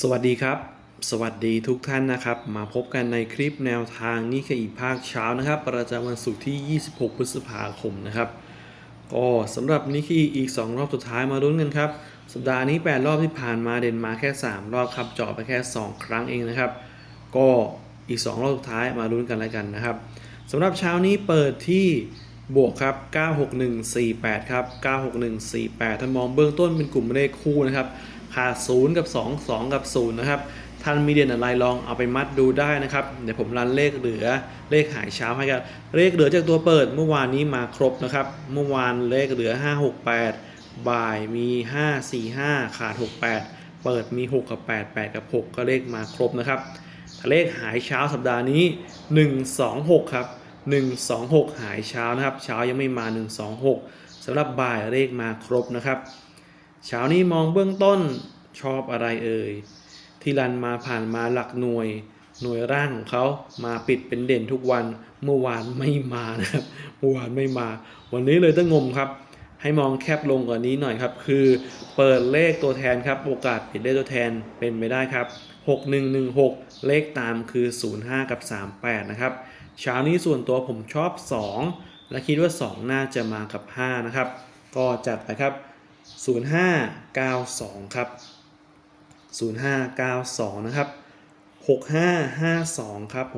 สวัสดีครับ สวัสดีทุกท่านนะครับ มาพบกันในคลิปแนวทางนี่คืออีกภาคเช้านะครับ ประจำวันศุกร์ที่ 26 พฤษภาคมนะครับ ก็สำหรับนี่คืออีก 2 รอบสุดท้ายมาลุ้นกันครับ สัปดาห์นี้ 8 รอบที่ผ่านมาเด่นมาแค่ 3 รอบครับเจาะไปแค่ 2 ครั้งเองนะครับ ก็อีก 2 รอบสุดท้ายมาลุ้นกันแล้วกันนะครับสำหรับเช้านี้เปิดที่ บวกครับ 96148 ครับ 96148ถ้ามองเบื้องต้นเป็นกลุ่มเลขคู่นะครับ ขาด0กับ 2 2 กับ 0 นะครับ ท่านมีเด่นอะไรลองเอาไปมัดดูได้นะครับ เดี๋ยวผมรันเลขเหลือ เลขหายเช้าให้ครับเลขเหลือจากตัวเปิดเมื่อวานนี้มาครบนะครับ เมื่อวานเลขเหลือ 5 6 8 บ่ายมี 5 4 5 ขาด 6 8 เปิดมี 6 กับ 8 8 กับ 6 ก็เลขมาครบนะครับ เลขหายเช้าสัปดาห์นี้ 1 2 6 ครับ 1 2 6 หายเช้านะครับ เช้ายังไม่มา 1 2 6สำหรับบ่ายเลขมาครบนะครับ เช้านี้มองเบื้องต้นชอบอะไรเอ่ยที่รันมาผ่านมาหลักหน่วย หน่วยร่างของเขามาปิดเป็นเด่นทุกวันเมื่อวานไม่มานะครับเมื่อวานไม่มา วันนี้เลยต้องงมครับ ให้มองแคบลงกว่านี้หน่อยครับ คือเปิดเลขตัวแทนครับ โอกาสปิดเลขตัวแทนเป็นไปได้ครับ 6116 เลขตามคือ 05 กับ 38 นะครับ เช้านี้ส่วนตัวผมชอบ 2 และคิดว่า 2 น่าจะมากับ 5 นะครับ ก็จัดไปครับ 0592 ครับ 0592 นะครับ 6552 ครับ 6552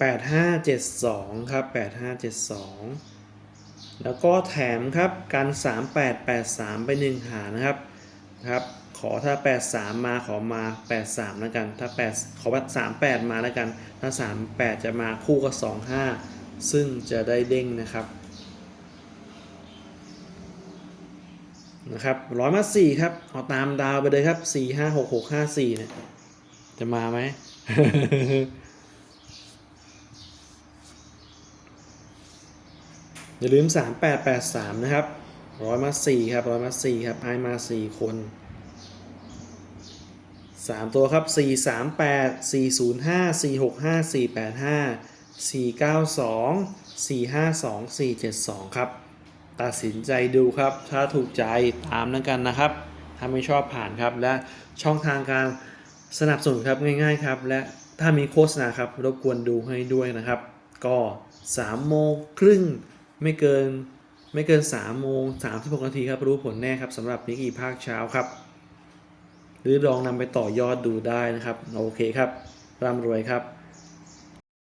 8572ครับ8572แล้วก็แถมครับ กัน3883ไป1หานะครับ ครับ ขอถ้า 83 มาขอมา 83แล้วกัน ถ้า 8 ขอว่า38 มาแล้วกัน ถ้า 38 จะมาคู่กับ 25 ซึ่งจะได้เด้งนะครับนะครับร้อยมาสี่ครับ เอาตามดาวไปเลยครับ4 5 6 6 5 4เนี่ยจะมาไหมอย่าลืม3883นะครับ ร้อยมาสี่ครับร้อยมาสี่ครับให้มาสี่คนสามตัวครับสี่สามแปดสี่ศูนย์ห้าสี่หกห้าสี่แปดห้าสี่เก้าสองสี่ห้าสองสี่เจ็ดสองครับ ตัดสินใจดูครับ ถ้าถูกใจตามนั้นกันนะครับ ถ้าไม่ชอบผ่านครับ และช่องทางการสนับสนุนครับง่าย ๆ ครับ และถ้ามีโฆษณาครับรบกวนดูให้ด้วยนะครับ ก็3โมงครึ่งไม่เกิน ไม่เกิน3โมง36นาทีครับรู้ผลแน่ครับสำหรับนิกกี้ภาคเช้าครับ หรือลองนำไปต่อยอดดูได้นะครับ โอเคครับร่ำรวยครับ